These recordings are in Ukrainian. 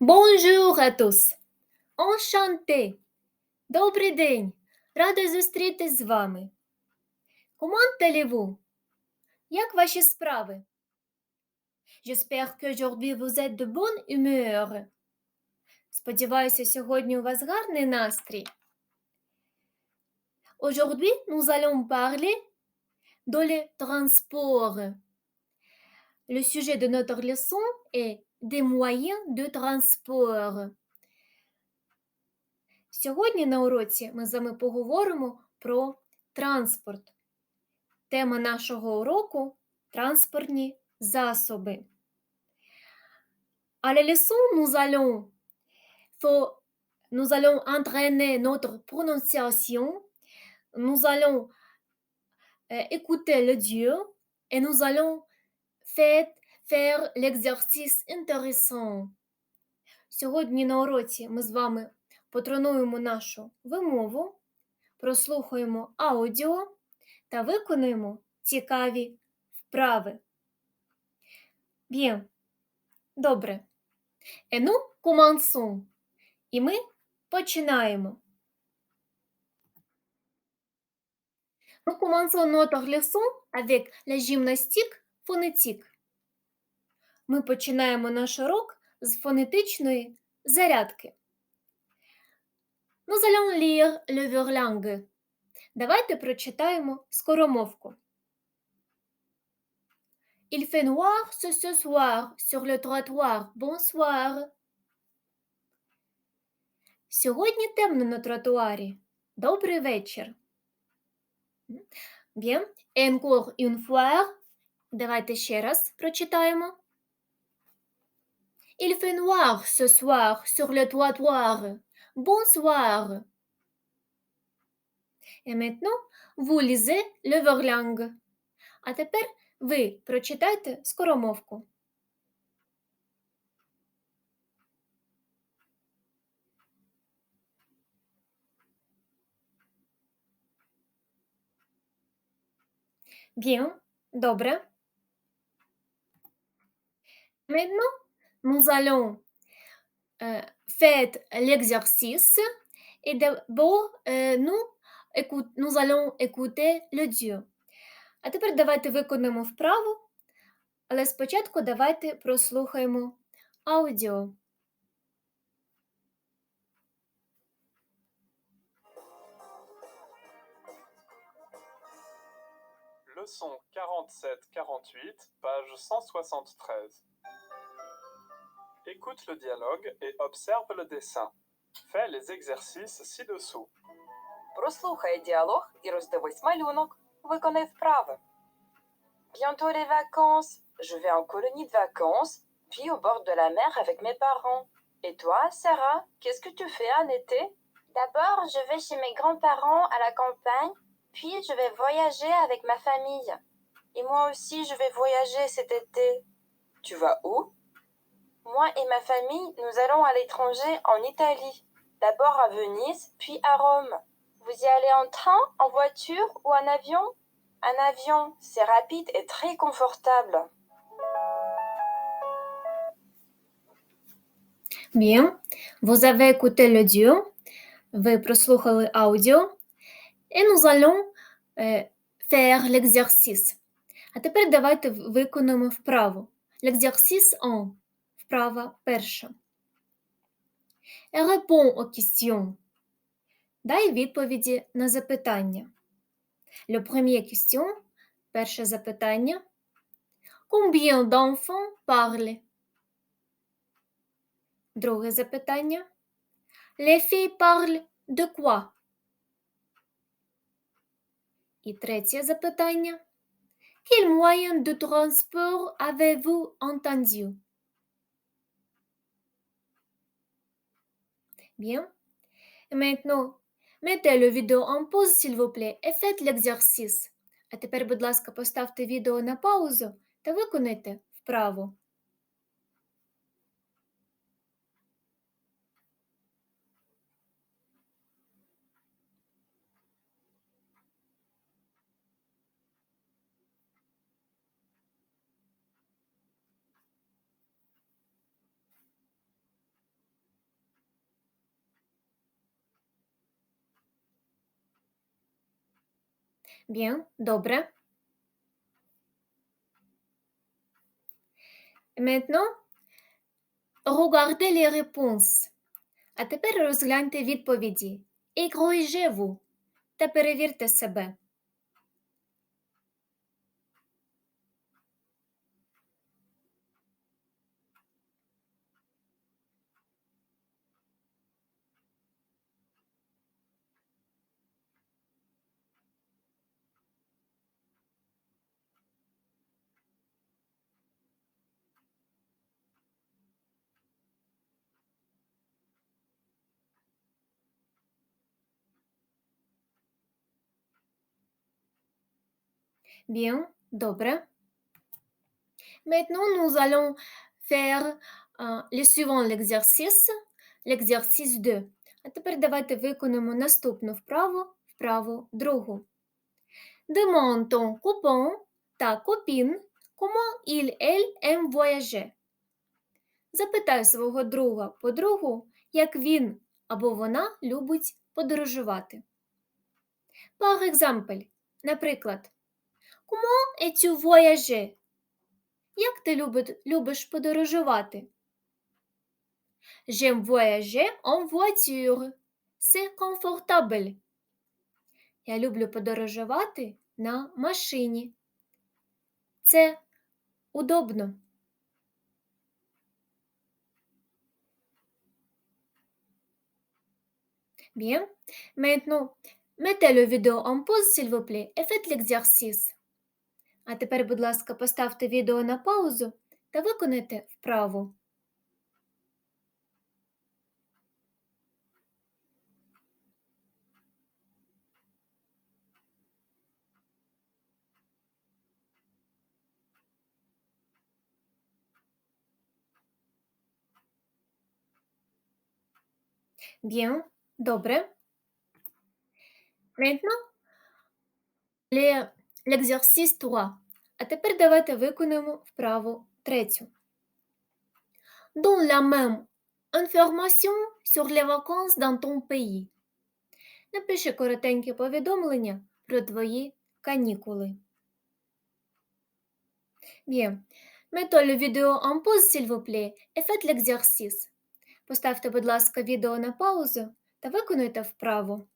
Bonjour à tous! Enchanté! Добрий день! Рада зустрітись з вами. Comment allez-vous? Як ваші справи? J'espère qu'aujourd'hui vous êtes de bonne humeur. Сподіваюся, сьогодні у вас гарний настрій. Aujourd'hui, nous allons parler de les transports. Le sujet de notre leçon est des moyens de transport. Сьогодні на уроці ми з вами поговоримо про транспорт. Тема нашого уроку транспортні засоби. À la leçon, nous allons, faut- nous allons entraîner notre prononciation, nous allons euh, écouter l'audio et nous allons faire, faire l'exercice intéressant. Сьогодні на уроці ми з вами потренуємо нашу вимову, прослухаємо аудіо та виконуємо цікаві вправи. Bien. Добре. Et nous commençons. І ми починаємо. Nous commençons notre leçon avec la gymnastique phonétique. Ми починаємо наш урок з фонетичної зарядки. Nous allons lire le verlangue. Давайте прочитаємо скоромовку. Il fait noir ce, ce soir sur le trottoir. Bonsoir. Сьогодні темно на тротуарі. Добрий вечір. Bien. Encore une fois. Давайте ще раз прочитаємо. Il fait noir ce soir sur le trottoir. Bonsoir. Et maintenant, vous lisez le verlangue. А тепер ви прочитайте скоромовку. Bien, добре. Maintenant, nous allons euh, faire l'exercice et d'abord euh, nous, écoute- nous allons écouter l'audio. А тепер давайте виконаємо вправу, але спочатку давайте прослухаємо аудіо. Leçon 47-48, page 173. Écoute le dialogue et observe le dessin. Fais les exercices ci-dessous. Прослухай діалог і роздивись малюнок. Виконай вправи. Bientôt les vacances. Je vais en colonie de vacances, puis au bord de la mer avec mes parents. Et toi, Sarah, qu'est-ce que tu fais en été D'abord, je vais chez mes grands-parents à la campagne, puis je vais voyager avec ma famille. Et moi aussi, je vais voyager cet été. Tu vas où Moi et ma famille, nous allons à l'étranger en Italie. D'abord à Venise, puis à Rome. Vous y allez en train, en voiture ou en avion Un avion, c'est rapide et très confortable. Bien. Vous avez écouté l'audio. Ви прослухали аудіо. Et nous allons euh, faire l'exercice. А тепер давайте в- виконуємо вправу. L'exercice en. Вправа перша. Réponds aux questions. Дай відповіді на запитання. Le premier question. Перше запитання. Combien d'enfants parlent? Друге запитання. Les filles parlent de quoi? І третє запитання. Quel moyen de transport avez-vous entendu? Bien. Et maintenant, mettez le vidéo en pause, s'il vous plaît, et faites l'exercice. А тепер, будь ласка, поставте відео на паузу та виконайте вправу. Bien, добре. Maintenant, regardez les réponses. А тепер розгляньте відповіді. І corrigez-vous. Та перевірте себе. Bien, добре. Maintenant, nous allons faire euh, le suivant l'exercice, l'exercice 2. А тепер давайте виконаємо наступну вправу, вправу другу. Demande ton copain, ta copine, comment il, elle aime voyager. Запитай свого друга, подругу, як він або вона любить подорожувати. Par exemple, наприклад, Comment es-tu voyager? Як ти люби- любиш подорожувати? J'aime voyager en voiture. C'est confortable. Я люблю подорожувати на машині. Це удобно. Bien. Maintenant, mettez le vidéo en pause, s'il vous plaît, et faites l'exercice. А тепер, будь ласка, поставте відео на паузу та виконайте вправу. Bien, добре. Maintenant, les- l'exercice 3. А тепер давайте виконуємо вправу третю. Donne la même information sur les vacances dans ton pays. Напиши коротеньке повідомлення про твої канікули. Bien. Mettez le vidéo en pause, s'il vous plaît, et faites l'exercice. Поставте, будь ласка, відео на паузу та виконуйте вправу.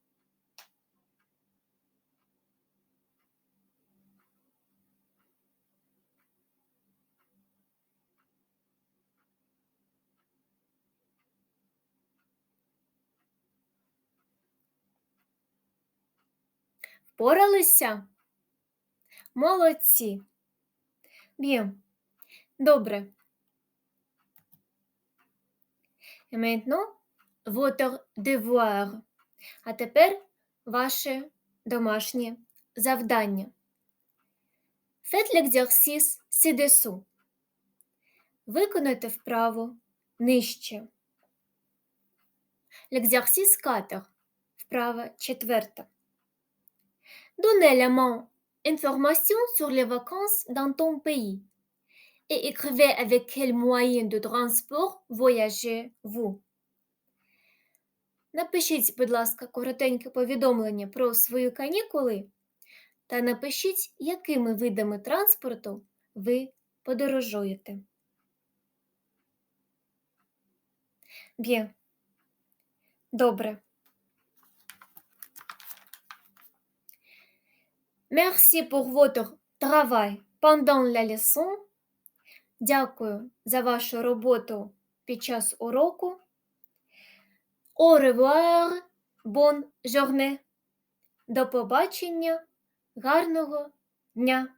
Впоралися? Молодці. Bien. Добре. Et maintenant, votre. А тепер ваше домашнє завдання. Faites l'exercice ci-dessous. Виконайте вправу нижче. L'exercice 4. Вправа четверта. Donnez la main information sur les vacances dans ton pays et écrivez avec quel moyen de transport voyagez-vous. Напишіть, будь ласка, коротеньке повідомлення про свої канікули та напишіть, якими видами транспорту ви подорожуєте. Bien. Добре. Merci pour votre travail pendant la leçon. Дякую за вашу роботу під час уроку. Au revoir, bonne journée. До побачення, гарного дня.